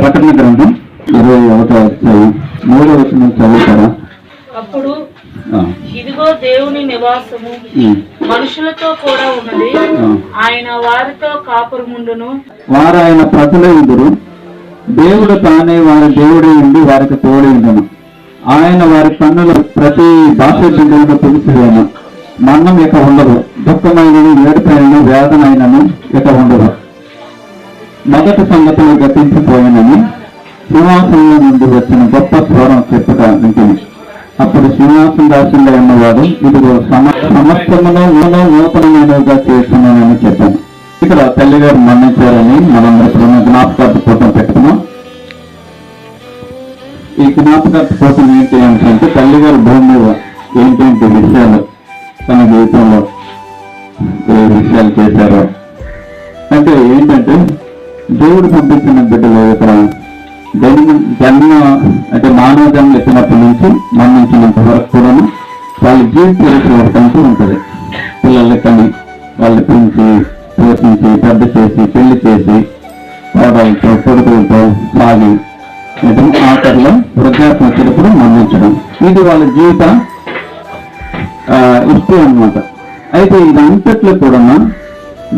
ప్రకటన గ్రంథం ఇరవై ఒకటో అధ్యాయం మూడో వచనం చదువుతారా? అప్పుడు ఇదిగో దేవుని నివాసము. మనుషులతో కూడా ఉన్నది. ఆయన వారితో కాపురముండును. వారు ఆయన ప్రజలే ఉందరు దేవుడు తానే వారి దేవుడే ఉండి వారికి తోడే ఉండను. ఆయన వారి కన్నుల ప్రతి భాష బిందువును పిలిచివేను మన్నం ఇక ఉండదు. దుఃఖమైనను ఏడుపైనను వేదనైనను ఇక ఉండదు. మొదటి సంగతులు గతించిపోయినని సింహాసనం నుండి వచ్చిన గొప్ప స్వరం చెప్పుట వింటుంది అప్పుడు శ్రీనివాసం దాసుల్లో ఉన్నవాడు ఇదిగో సమ సమస్తమును నూనె నూతనమైనవిగా చేస్తున్నానని చెప్పాను. ఇక్కడ తల్లిగారు మరణించారని మనందరూ జ్ఞాపకార్థ ఫోటో పెట్టుకున్నాం. ఈ జ్ఞాపకార్థ ఫోటో ఏంటి అంటే తల్లిగారు భూమి మీద ఏంటంటే విషయాలు తన జీవితంలో ఏ విషయాలు చేశారో. అంటే ఏంటంటే దేవుడు పంపించిన బిడ్డలు ఇక్కడ జన్మ జన్మ అంటే మానవ జన్మ ఎత్తినప్పటి నుంచి మరణించినంత వరకు కూడా వాళ్ళ జీవిత చరిత్ర ఉంటుంది. పిల్లల్ని కని వాళ్ళ పెంచి పోషించి పెద్ద చేసి పెళ్ళి చేసి కోడలతో కొడుకులతో సాగి ఆఖరిలో వృద్ధాత్మ వచ్చినప్పుడు మరణించడం. ఇది వాళ్ళ జీవిత ఇష్టం అన్నమాట. అయితే ఇదంతట్లో కూడా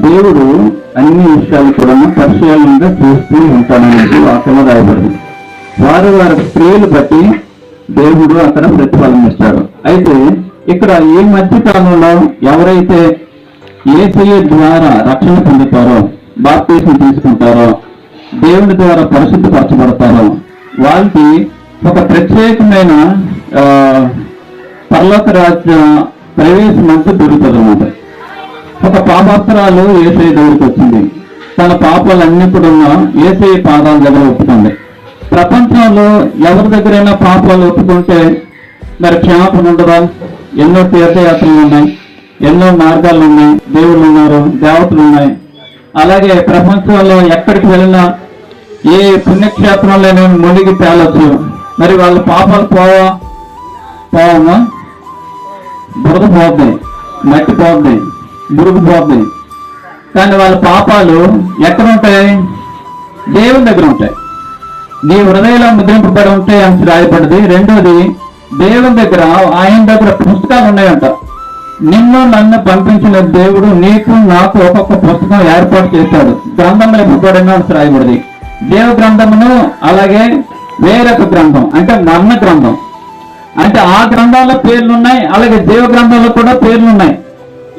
దేవుడు అన్ని విషయాలు కూడా పరిశీలనంగా చూస్తూ ఉంటాననేది వాక్యంలో రాయబడింది. వారి వారి స్త్రీలు బట్టి దేవుడు అక్కడ ప్రతిఫలం ఇస్తాడు అయితే ఇక్కడ ఈ మధ్య కాలంలో ఎవరైతే ఏసయ్య ద్వారా రక్షణ పొందుతారో బాప్తీసం తీసుకుంటారో దేవుని ద్వారా పరిశుద్ధపరచబడతారో వాళ్ళకి ఒక ప్రత్యేకమైన ఆ, రాజ్య ప్రవేశం అంతా దొరుకుతుంది అన్నమాట ఒక పాపాస్త్రాలు ఏసఐ దగ్గరికి వచ్చింది. తన పాపాలన్నీ కూడా ఏసఐ పాదాల దగ్గర ఒప్పుకుంది. ప్రపంచంలో ఎవరి దగ్గరైనా పాపాలు ఒప్పుకుంటే మరి క్షమాపణ ఉండదా? ఎన్నో తీర్థయాత్రలు ఉన్నాయి ఎన్నో మార్గాలు ఉన్నాయి దేవుళ్ళు ఉన్నారు దేవతలు ఉన్నాయి. అలాగే ప్రపంచంలో ఎక్కడికి వెళ్ళినా ఏ పుణ్యక్షేత్రంలోనే మునిగి తేలొచ్చు. మరి వాళ్ళ పాపాలు పోవా? పోవమ్మా. బురద పోద్ది మట్టి పోద్ది. మురుగుబోతుంది. కానీ వాళ్ళ పాపాలు ఎక్కడ ఉంటాయి దేవుని దగ్గర ఉంటాయి. నీ హృదయంలో ముద్రింపబడి ఉంటాయి అని రాయబడ్డది రెండోది దేవుని దగ్గర ఆయన దగ్గర పుస్తకాలు ఉన్నాయంట. నిన్ను నన్ను పంపించిన దేవుడు నీకు నాకు ఒక్కొక్క పుస్తకం ఏర్పాటు చేశాడు. గ్రంథంలో ఇవ్వబడిన అని రాయబడింది. దేవ గ్రంథమును అలాగే వేరొక గ్రంథం అంటే మరణ గ్రంథం. అంటే ఆ గ్రంథాల్లో పేర్లు ఉన్నాయి అలాగే దేవ గ్రంథంలో కూడా పేర్లు ఉన్నాయి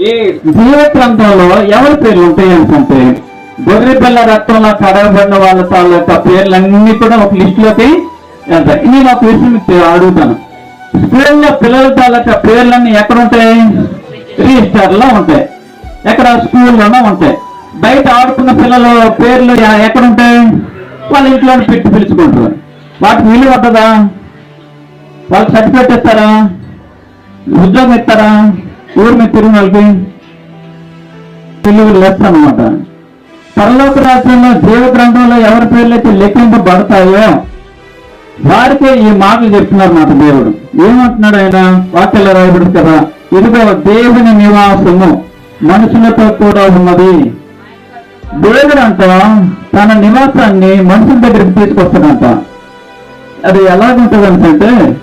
ఈ జీవ గ్రంథంలో ఎవరి పేర్లు ఉంటాయి అనుకుంటే గొర్రె పిల్ల రక్తంలో కడగబడిన వాళ్ళ తాలూకా పేర్లన్నీ కూడా ఒక లిస్ట్లోకి వెళ్తాయి. నేను ఒక విషయం అడుగుతాను. స్కూల్లో పిల్లల తాలూకా పేర్లన్నీ ఎక్కడ ఉంటాయి? రిజిస్టర్లో ఉంటాయి. ఎక్కడ? స్కూల్లోనే ఉంటాయి. బయట ఆడుకున్న పిల్లల పేర్లు ఎక్కడ ఉంటాయి? వాళ్ళ ఇంట్లో పెట్టి పిలుచుకుంటారు. వాటికి విలువ ఉంటుందా? వాళ్ళకి సర్టిఫికేట్ ఇస్తారా? ఉద్యోగం ఇస్తారా? ఊరి మీద తిరిగిన వాళ్ళకి తెలుగు లెస్ అనమాట పరలోక రాజ్యంలో జీవ గ్రంథంలో ఎవరి పేర్లు అయితే లెక్కింపబడతాయో వారికే ఈ మాటలు చెప్తున్నారు మాట దేవుడు. ఏమంటున్నాడు ఆయన? వాక్యాల రాయబడి కదా ఇదిగో దేవుని నివాసము మనుషులతో కూడా ఉన్నది. దేవుడు అంట తన నివాసాన్ని మనుషుల దగ్గరికి తీసుకొస్తాడంట. అది ఎలాగుంటుంది అంటే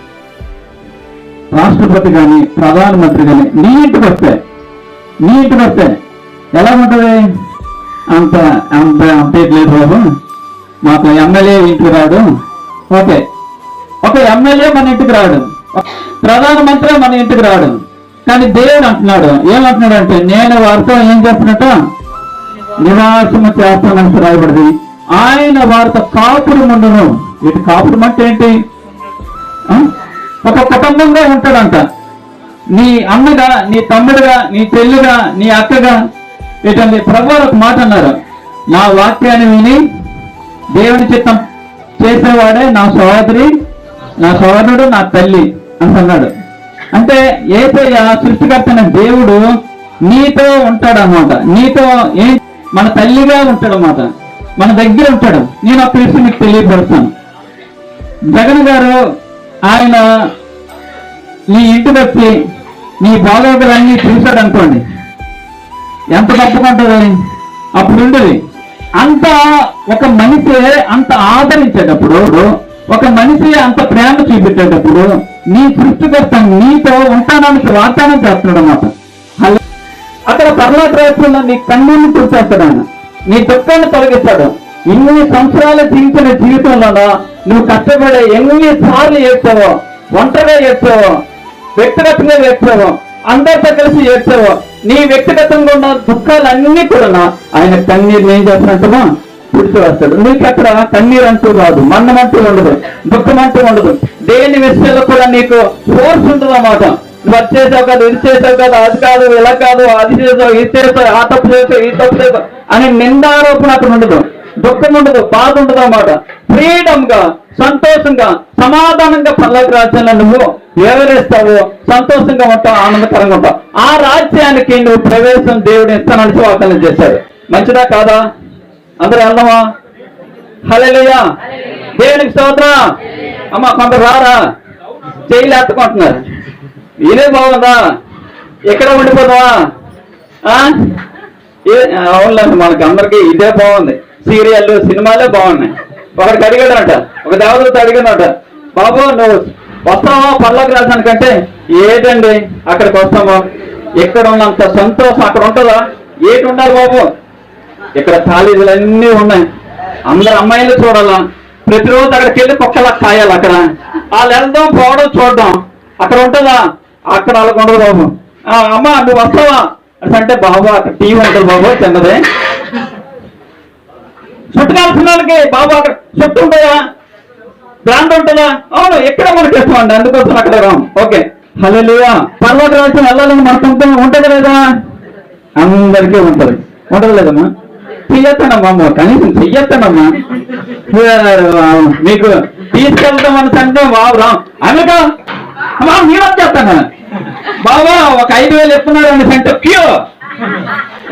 రాష్ట్రపతి కానీ ప్రధానమంత్రి కానీ నీ ఇంటికి వస్తే నీ ఇంటికి వస్తే ఎలా ఉంటుంది అంత అంత అంత లేదు బాబు. మాకు ఎమ్మెల్యే ఇంటికి రాడు. ఓకే. ఒక ఎమ్మెల్యే మన ఇంటికి రాడు. ప్రధానమంత్రి మన ఇంటికి రాడు. కానీ దేవుడు అంటున్నాడు. ఏమంటున్నాడు అంటే నేను వారితో ఏం చేస్తున్నట్ట? నివాసము చేస్తానని రాయబడింది. ఆయన వారితో కాపురం ఉండను. ఇటు కాపురం అంటే ఏంటి? ఆ? ఒక కుటుంబంగా ఉంటాడంట. నీ అమ్మగా నీ తమ్ముడుగా నీ చెల్లిగా నీ అక్కగా ఇటువంటి ప్రభు ఒక మాట అన్నారు. నా వాక్యాన్ని విని దేవుని చిత్తం చేసేవాడే నా సోదరి నా సోదరుడు నా తల్లి అంటున్నాడు అంటే ఏసయ్య సృష్టికర్తన దేవుడు నీతో ఉంటాడు అనమాట నీతో ఏ మన తల్లిగా ఉంటాడు అనమాట మన దగ్గర ఉంటాడు. నేను ఆ విషయం మీకు తెలియపడతాను జగన్ గారు ఆయన నీ ఇంటికి వచ్చి నీ బాగోగులన్నీ చూశాడు అనుకోండి. ఎంత తప్పుకుంటుంది అప్పుడు ఉండేది. అంత ఒక మనిషి అంత ఆదరించేటప్పుడు ఒక మనిషి అంత ప్రేమ చూపించేటప్పుడు నీ సృష్టికర్త నీతో ఉంటానని వాగ్దానం చేస్తున్నాడు అన్నమాట. అక్కడ పర్లోక రాష్ట్రంలో నీ కన్నీళ్ళు చూసేస్తాడు ఆయన. నీ దుఃఖాన్ని తొలగిస్తాడు. ఇన్ని సంవత్సరాలు జీవించిన జీవితంలోనో నువ్వు కష్టపడే ఎన్ని సార్లు ఏడ్చావో ఒంటరిగా ఏడ్చావో వ్యక్తిగతంగా ఏడ్చావో అందరితో కలిసి ఏడ్చావో నీ వ్యక్తిగతంగా ఉన్న దుఃఖాలన్నీ కూడా ఆయన కన్నీరు ఏం చేస్తున్నట్టుగా పుడిచివేస్తాడు నీకు అక్కడ కన్నీరు అంటూ రాదు మన్నం అంటూ ఉండదు దుఃఖం అంటూ ఉండదు. దేని విషయంలో కూడా నీకు ఫోర్స్ ఉంటుంది అన్నమాట నువ్వు అది చేసావు కాదు ఇది చేసావు కాదు అది కాదు ఇలా కాదు అది చేసావు ఇది చేసావు ఆ తప్పు చేసావు ఈ తప్పు చేసావు అని నిందారోపణ అక్కడ ఉండదు. దుఃఖం ఉండదు బాధ ఉండదు అన్నమాట. ఫ్రీడమ్గా సంతోషంగా సమాధానంగా పల్లకి రాజ్యాన్ని నువ్వు వివరిస్తావో సంతోషంగా ఉంటావు ఆనందకరంగా ఉంటావు. ఆ రాజ్యానికి నువ్వు ప్రవేశం దేవుడు ఇస్తానని వాగ్దానం చేశాడు. మంచిదా కాదా? అందరూ వెళ్దామా? హల్లెలూయా. దేవునికి స్తోత్రం. అమ్మ కొంత రారా? జైలు ఎత్తుకుంటున్నారు. ఇదే బాగుందా? ఎక్కడ ఉండిపోదామా ఆ? ఏ- అవునులేండి మనకి అందరికి ఇదే బాగుంది. సీరియల్ సినిమాలే బాగున్నాయి. ఒకరికి అడిగాడంట ఒక దేవతలతో అడిగాడట బాబు నువ్వు వస్తావా పర్లోకి రాసానికంటే ఏదండి అక్కడికి వస్తాము ఎక్కడ ఉన్నంత సంతోషం అక్కడ ఉంటుందా? ఏటి ఉండాలి బాబు? ఇక్కడ కాలేజీలు అన్నీ ఉన్నాయి. అందరు అమ్మాయిలు చూడాలా? ప్రతిరోజు అక్కడికి వెళ్ళి కుక్కలా కాయాలి అక్కడ. వాళ్ళు వెళ్దాం పోవడం చూడడం. అక్కడ ఉంటుందా? అక్కడ వాళ్ళకు ఉండదు బాబు. ఆ, అమ్మా నువ్వు వస్తావా? అంటే బాబు అక్కడ టీవీ ఉంటుంది బాబు చిన్నదే చుట్టుకాల్సిన వాళ్ళకి బాబు అక్కడ చుట్టూ ఉంటాయా? బ్రాండ్ ఉంటుందా? అవును ఎక్కడ మనకి చేస్తామండి అందుకోసం అక్కడ రాం. ఓకే. హలో లేవా పర్వత రాజ్యం వెళ్ళాలని మనకు ఉంటుంది ఉంటుంది లేదా? అందరికీ ఉంటుంది. ఉంటుంది లేదమ్మా? చెయ్యొస్తానమ్మా అమ్మ, కనీసం చెయ్యొస్తానమ్మా మీకు తీసుకెళ్తాం అని అంటే బాబు రామ్ అమెరికా అమ్మా మీరు వచ్చేస్తాను బాబా ఒక ఐదు వేలు ఎత్తున్నారు సెంటర్ అంటే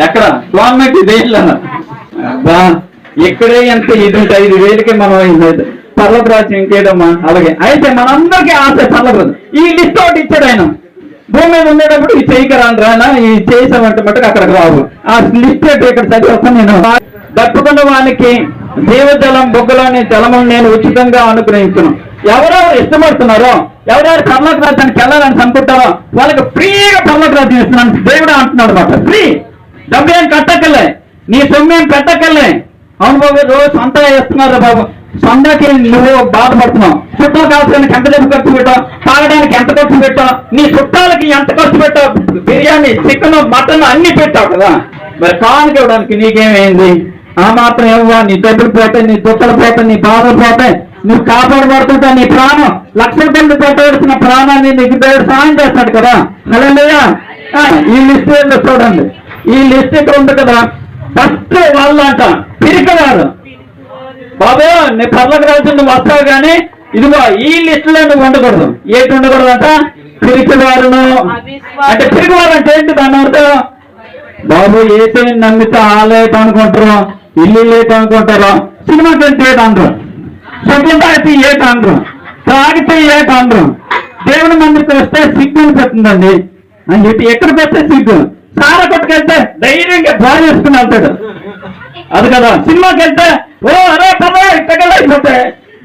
ఎక్కడ? గవర్నమెంట్ దేశంలో బా ఇక్కడే ఎంత ఇది ఉంటే ఐదు వేలకి మనం పర్వత ఇంకేదమ్మా అలాగే. అయితే మనందరికీ ఆశ పర్వత ఈ లిస్ట్ ఒకటి ఇచ్చాడు ఆయన. భూమి మీద ఉండేటప్పుడు ఈ చేయకరాను రానా? ఈ చేసామంటే మటుకు అక్కడికి రావు. ఆ లిస్ట్ ఏంటో ఇక్కడ చదివేస్తాను నేను. దక్కుకున్న వానికి జీవజలం బొగ్గులోని జలము నేను ఉచితంగా అనుగ్రహించను. ఎవరెవరు ఇష్టపడుతున్నారో ఎవరెవరు పర్లోక రాజ్యానికి వెళ్ళాలని అనుకుంటారో వాళ్ళకి ఫ్రీగా పర్లోక రాజ్యం ఇస్తున్నాను. దేవుడు అంటున్నాడు అనమాట ఫ్రీ. డబ్బు ఏం కట్టకలే నీ సొమ్ము ఏం పెట్టకలే అవును బాబు రోజు సొంత వేస్తున్నారు బాబు. సొంతకి నువ్వు బాధపడుతున్నావు. చుట్టాలు కావాల్సిన ఎంత డబ్బు ఖర్చు పెట్టావు? తాగడానికి ఎంత ఖర్చు పెట్టావు? నీ చుట్టాలకి ఎంత ఖర్చు పెట్టావు? బిర్యానీ చికెన్ మటన్ అన్ని పెట్టావు కదా. మరి కానుక ఇవ్వడానికి నీకేమైంది? ఆ మాత్రం ఇవ్వవా నీ డబ్బులు పోతే నీ దుఃఖలు పోతే నీ బాధలు పోతే నువ్వు కాపాడబడుతుంటా నీ ప్రాణం లక్షల కొద్ది పెట్టవలసిన ప్రాణాన్ని నీకు దేవుడు సాయం చేస్తాడు కదా. అలా ఈ లిస్ట్ ఏంటో చూడండి. ఈ లిస్ట్ ఇక్కడ ఉంది కదా. ఫస్ట్ వాళ్ళు అంట పిరికవారు బాబు నీ పర్లకు రాల్సింది నువ్వు వస్తావు కానీ ఇదిగో ఈ లిస్ట్లో నువ్వు ఉండకూడదు. ఏంటి ఉండకూడదు అంట పిరికివారును అంటే పిరికివారు అంటే ఏంటి దాని అర్థం? బాబు ఏతే నమ్మితే ఆలేట అనుకుంటారు ఇల్లు లేట అనుకుంటారు సినిమా కంటే ఏట అంటారు? సొంతం తాగితే ఏట అంటారు? తాగితే ఏట అంటారు? దేవుని మందికి వస్తే సిగ్గులు పెట్టిందండి అని చెప్పి ఎక్కడ పెడితే సిగ్గు? సార కొట్టుకెళ్తే ధైర్యంగా బాగా చేసుకుని వెళ్తాడు. అది కదా. సినిమాకి వెళ్తే ఓ అరే కదా ఇక్కడ అయిపోతే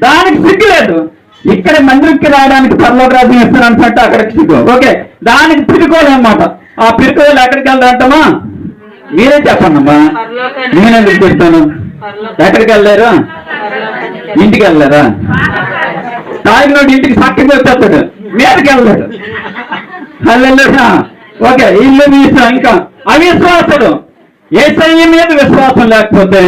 దానికి సిగ్గు లేదు. ఇక్కడ మందిరికి రావడానికి పర్లోక రాజు ఇస్తాను అంటే అక్కడికి సిగ్గు. ఓకే దానికి పిరుకోలేమన్నమాట ఆ పిరుకోలు ఎక్కడికి వెళ్తారంటమ్మా మీరే చెప్పండమ్మా. నేనే నేనెందుకు చెప్తాను ఎక్కడికి వెళ్ళారు ఇంటికి వెళ్ళారా తాగినోడు ఇంటికి సక్కగా వచ్చేస్తాడు. మీదకి వెళ్ళాడు హల్లెలూయా. ఓకే ఇల్లు మీ ఇష్టం ఇంకా. అవిశ్వాసుడు. ఏసయ్య మీద విశ్వాసం లేకపోతే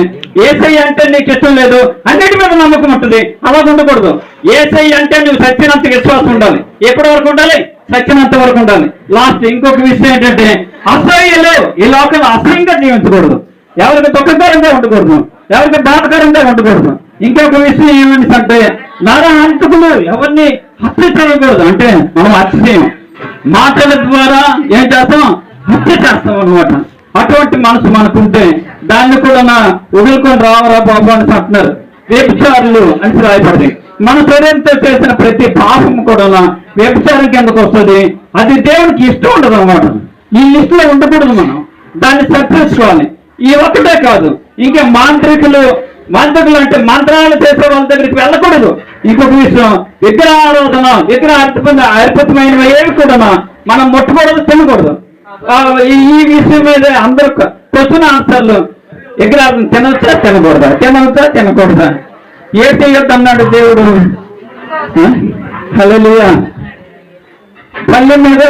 ఏసయ్య అంటే నీకు ఇష్టం లేదు అన్నిటి మీద నమ్మకం ఉంటుంది అలా ఉండకూడదు. ఏసయ్య అంటే నువ్వు సత్యనంత విశ్వాసం ఉండాలి. ఎప్పటి వరకు ఉండాలి? సత్యనంత వరకు ఉండాలి. లాస్ట్ ఇంకొక విషయం ఏంటంటే అసహ్యలు ఈ లోకంలో అసహ్యంగా జీవించకూడదు. ఎవరికి దుఃఖకరంగా ఉండకూడదు. ఎవరికి బాధకరంగా ఉండకూడదు. ఇంకొక విషయం ఏమని అంటే నర ఎవరిని హత్య చేయకూడదు. అంటే మనం హత్య చేయం మాటల ద్వారా ఏం చేస్తాం? హత్య చేస్తాం అనమాట అటువంటి మనసు మనకుంటే దాన్ని కూడా నా వదులుకొని రావరా బాబు అని అంటున్నారు వ్యభిచారులు అని రాయబడింది మన శరీరంతో చేసిన ప్రతి పాపం కూడా వ్యభిచారం కిందకు వస్తుంది అది దేవునికి ఇష్టం ఉండదు అనమాట ఈ లిస్టులో ఉండకూడదు మనం దాన్ని సరిచేసుకోవాలి ఈ ఒక్కటే కాదు ఇంకా మాంత్రికులు మాంత్రికులు అంటే మంత్రాలు చేసే వాళ్ళ దగ్గరికి వెళ్ళకూడదు ఇంకొక విషయం విగ్రహారాధన విగ్రహ అర్పితమైన ఏవి కూడా మనం ముట్టకూడదు తినకూడదు ఈ ఈ విషయం మీద అందరూ క్వశ్చన్ ఆన్సర్లు విగ్రహాలను తినొచ్చా తినకూడదా? తినవచ్చా తినకూడదా? ఏ చేయొద్దు అన్నాడు దేవుడు. హలో పల్లె మీద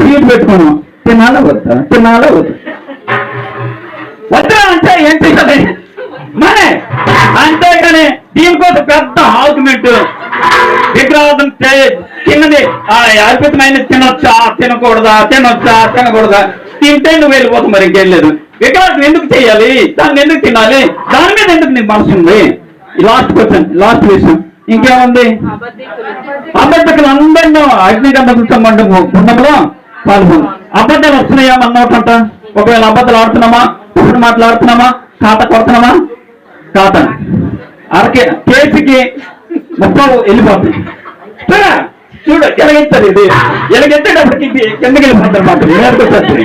సీట్ పెట్టుకున్నాం. తినాలా వద్దా? తినాలా వద్దా? వద్దా అంటే ఏంటి అది? మనే అంతేగాని దీనికోసం పెద్ద ఆర్గ్యుమెంట్ అద్భుతమైన తినొచ్చా? తినకూడదా? తినొచ్చా? తినకూడదా? తింటే నువ్వు వెళ్ళిపోతావు మరి ఇంకెళ్ళలేదు విగ్రహం ఎందుకు చేయాలి? దాన్ని ఎందుకు తినాలి? దాని మీద ఎందుకు నీకు మనసు ఉంది? లాస్ట్ క్వశ్చన్ లాస్ట్ విషయం ఇంకేముంది? అబద్ధికులు. అందరిలో అగ్నిగంధకులతో మండు గుండంలో పాల్గొను. అబద్ధాలు వస్తున్నాయా మన నోటంట? ఒకవేళ అబద్ధాలు ఆడుతున్నామా? ఇప్పుడు మాట్లాడుతున్నామా కాట కొడుతున్నామా? కాట. అరకే కేసుకి ముప్పై వెళ్ళిపోతుంది చూడ చూడు ఎలాగెత్తారు ఇది ఎలాగెత్తేటప్పటికి ఇది కిందకి వెళ్ళిపోతారు మాట నేర్కొచ్చేస్తుంది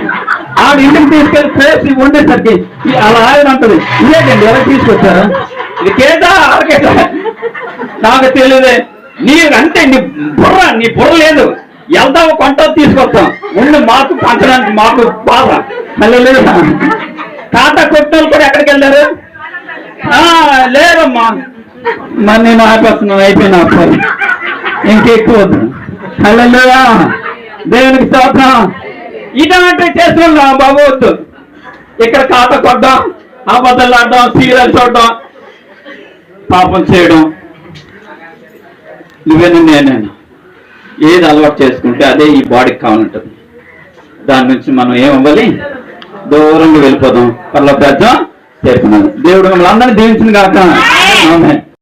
ఆవిడ ఇంటికి తీసుకెళ్ళి కేసు ఉండేసరికి అలా ఆయన అంటది ఇదేంటండి ఎలా తీసుకొచ్చారు? ఇది కేదా అరకేదా నాకు తెలియదే. నీ అంటే నీ బుర్ర నీ బుర్ర లేదు. వెళ్తాము కొంట తీసుకొస్తాం. ఉండి మాకు పంచడానికి మాకు బాధ. మళ్ళీ లేదు టాటా కొట్టిన కూడా ఎక్కడికి వెళ్ళారు? ఆ, లేదమ్మా మరి నేను ఆపేస్తున్నాను అయిపోయిన ఇంకెక్కువ వద్దు హల్లెలూయా. దేవునికి స్తోత్రం. ఇలాంటి చేస్తున్నా బాబు వద్దు. ఇక్కడ కాట కొట్టడం అబద్ధాలు ఆడడం సీరియల్ చూడడం పాపం చేయడం. నువ్వేను నేనేనా ఏది అలవాటు చేసుకుంటే అదే ఈ బాడీకి కావాలంటుంది. దాని నుంచి మనం ఏమవ్వాలి దూరంగా వెళ్ళిపోదాం. పర్లో పెద్ద చేస్తున్నాను దేవుడు మిమ్మల్ని అందరినీ దీవించింది కాక.